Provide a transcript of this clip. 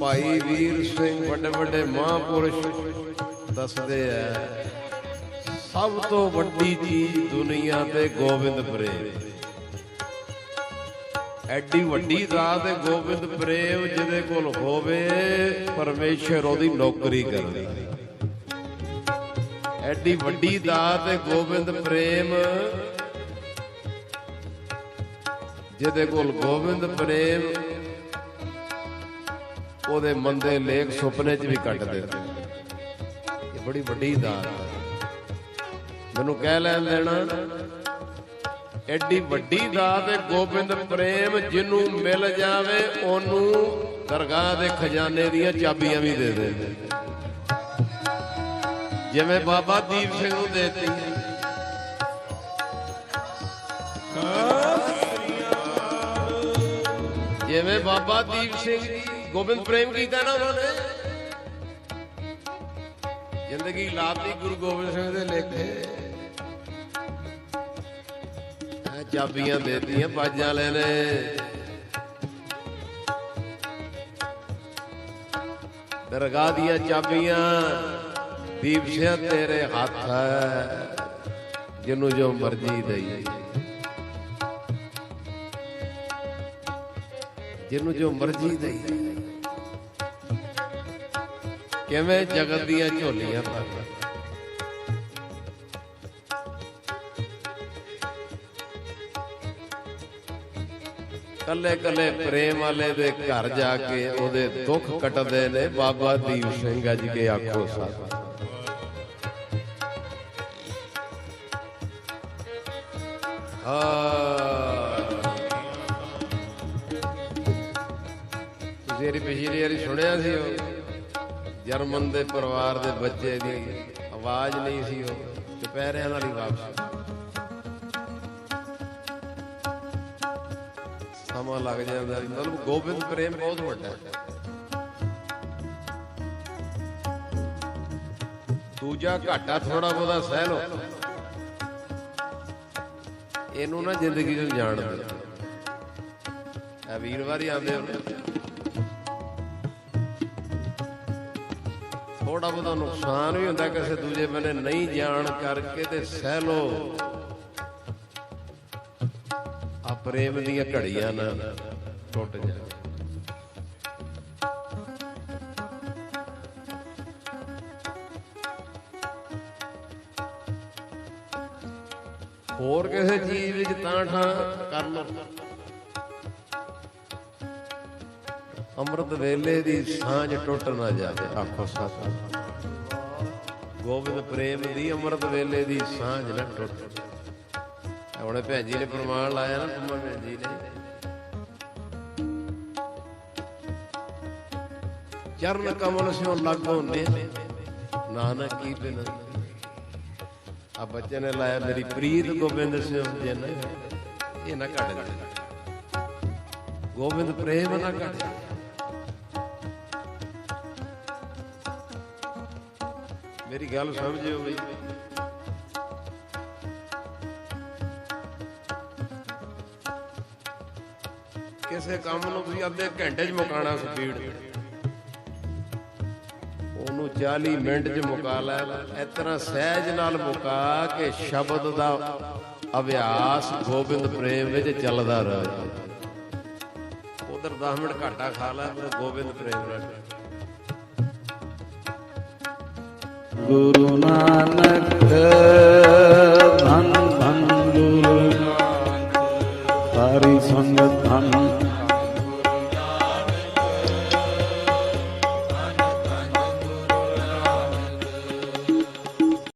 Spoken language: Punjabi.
ਭਾਈ ਵੀਰ ਸਿੰਘ। ਵੱਡੇ ਵੱਡੇ ਮਹਾਂਪੁਰਸ਼ ਦੱਸਦੇ ਆ, ਸਭ ਤੋਂ ਵੱਡੀ ਚੀਜ਼ ਦੁਨੀਆ ਤੇ ਗੋਬਿੰਦ ਪ੍ਰੇਮ ਐਡੀ ਵੱਡੀ ਦਾਤ ਹੈ ਗੋਬਿੰਦ ਪ੍ਰੇਮ ਜਿਹਦੇ ਕੋਲ ਹੋਵੇ, ਪਰਮੇਸ਼ਰ ਉਹਦੀ ਨੌਕਰੀ ਕਰਦਾ ਐਡੀ ਵੱਡੀ ਦਾਤ ਹੈ ਗੋਬਿੰਦ ਪ੍ਰੇਮ ਜਿਹਦੇ ਕੋਲ ਗੋਬਿੰਦ ਪ੍ਰੇਮ ਉਹਦੇ ਮੰਦੇ ਲੇਖ ਸੁਪਨੇ 'ਚ ਵੀ ਕੱਟ ਦਿੰਦੇ ਇਹ ਬੜੀ ਵੱਡੀ ਦਾਤ ਮੈਨੂੰ ਕਹਿ ਲੈਣ ਦੇਣਾ ਐਡੀ ਵੱਡੀ ਦਾਤ ਹੈ ਗੋਬਿੰਦ ਪ੍ਰੇਮ ਜਿਹਨੂੰ ਮਿਲ ਜਾਵੇ, ਉਹਨੂੰ ਦਰਗਾਹ ਦੇ ਖਜ਼ਾਨੇ ਦੀਆਂ ਚਾਬੀਆਂ ਵੀ ਦੇ ਦੇ। ਜਿਵੇਂ ਬਾਬਾ ਦੀਪ ਸਿੰਘ ਨੂੰ ਦੇਤੀ। ਜਿਵੇਂ ਬਾਬਾ ਦੀਪ ਸਿੰਘ ਜੀ ਗੋਬਿੰਦ ਪ੍ਰੇਮ ਕੀਤਾ ਨਾ ਉਹਨਾਂ। ਨੇ ਜ਼ਿੰਦਗੀ ਲਾਤੀ ਗੁਰੂ ਗੋਬਿੰਦ ਸਿੰਘ ਦੇ ਲੇਖੇ। ਚਾਬੀਆਂ ਦੇਤੀਆਂ, ਬਾਜਾਂ ਵਾਲੇ ਨੇ ਦਰਗਾਹ ਦੀਆਂ ਚਾਬੀਆਂ, ਦੀਪ ਸਿੰਘ ਤੇਰੇ ਹੱਥ ਹੈ, ਜਿਹਨੂੰ ਜੋ ਮਰਜ਼ੀ ਦੇਈ ਜਿਹਨੂੰ ਜੋ ਮਰਜ਼ੀ ਦੇਈ। ਕਿਵੇਂ ਜਗਤ ਦੀਆਂ ਝੋਲੀਆਂ ਭਰ ਕੱਲੇ ਕੱਲੇ ਪ੍ਰੇਮ ਵਾਲੇ ਦੇ ਘਰ ਜਾ ਕੇ ਉਹਦੇ ਦੁੱਖ ਕੱਟਦੇ ਨੇ, ਬਾਬਾ ਦੀਪ ਸਿੰਘ ਅੱਜ ਕੇ ਆਖੋ ਸਾਹਿਬ ਹਾਂ। ਤੁਸੀਂ ਪਿਛਲੀ ਵਾਰੀ ਸੁਣਿਆ ਸੀ ਉਹ। ਜਰਮਨ ਦੇ ਪਰਿਵਾਰ ਦੇ ਬੱਚੇ ਦੀ ਆਵਾਜ਼ ਨਹੀਂ ਸੀ ਉਹ, ਦੁਪਹਿਰਿਆਂ ਨਾਲ ਵਾਪਸ। ਸਮਾਂ ਲੱਗ ਜਾਂਦਾ ਮਤਲਬ ਗੋਬਿੰਦ ਪ੍ਰੇਮ ਬਹੁਤ ਵੱਡਾ ਦੂਜਾ ਘਾਟਾ ਥੋੜਾ ਬਹੁਤਾ ਸਹਿ ਲੋ ਇਹਨੂੰ ਨਾ ਜ਼ਿੰਦਗੀ ਚ ਜਾਣ ਦੇ ਆ ਵੀਰਵਾਰ ਹੀ ਆਉਂਦੇ ਹੋ ਥੋੜਾ ਬਹੁਤਾ ਨੁਕਸਾਨ ਵੀ ਹੁੰਦਾ ਕਿਸੇ ਦੂਜੇ ਬੰਨੇ ਨਹੀਂ ਜਾਣ ਕਰਕੇ ਤੇ ਸਹਿ ਲੋ ਆ ਪ੍ਰੇਮ ਦੀਆਂ ਘੜੀਆਂ ਨਾ ਟੁੱਟ ਜਾਣ। ਹੋਰ ਕਿਸੇ ਚੀਜ਼ ਵਿੱਚ ਤਾਂ ਠਾਂ ਕਰ ਲੋ ਅੰਮ੍ਰਿਤ ਵੇਲੇ ਦੀ ਸਾਂਝ ਟੁੱਟ ਨਾ ਜਾਵੇ। ਆਖੋ ਸਤ ਗੋਬਿੰਦ ਪ੍ਰੇਮ ਦੀ ਅੰਮ੍ਰਿਤ ਵੇਲੇ ਦੀ ਸਾਂਝ ਨਾ ਟੁੱਟ। ਹੁਣੇ ਭੈਣ ਜੀ ਨੇ ਪ੍ਰਮਾਣ ਲਾਇਆ ਨਾ ਤੁਮਾ ਭੈਣ ਜੀ ਨੇ। ਚਰਨ ਕਮਲ ਸਿਓ ਲਾਗੋ ਨੇ। ਨਾਨਕ ਕੀ ਬਿਨ। ਆ ਬੱਚੇ ਨੇ ਲਾਇਆ ਮੇਰੀ ਪ੍ਰੀਤ ਗੋਬਿੰਦ ਸਿੰਘ ਜੀ ਨੇ ਇਹ ਨਾ ਕੱਢ ਦੇ ਗੋਬਿੰਦ ਪ੍ਰੇਮ ਨਾ ਕੱਢ ਮੇਰੀ ਗੱਲ ਸਮਝਿਓ ਬਈ। ਕਿਸੇ ਕੰਮ ਨੂੰ ਤੁਸੀਂ ਅੱਧੇ ਘੰਟੇ 'ਚ ਮੁਕਾਣਾ ਸਪੀਡ ਉਹਨੂੰ 40 ਮਿੰਟ 'ਚ ਮੁਕਾ ਲੈ। ਇਸ ਤਰ੍ਹਾਂ ਸਹਿਜ ਨਾਲ ਮੁਕਾ ਕੇ ਸ਼ਬਦ ਦਾ ਅਭਿਆਸ ਗੋਬਿੰਦ ਪ੍ਰੇਮ ਵਿੱਚ ਚੱਲਦਾ ਰਹੇ। ਉਧਰ 10 ਮਿੰਟ ਘਾਟਾ ਖਾ ਲੈ ਪਰ ਗੋਬਿੰਦ ਪ੍ਰੇਮ ਨਾਲ ਗੁਰੂ ਨਾਨਕ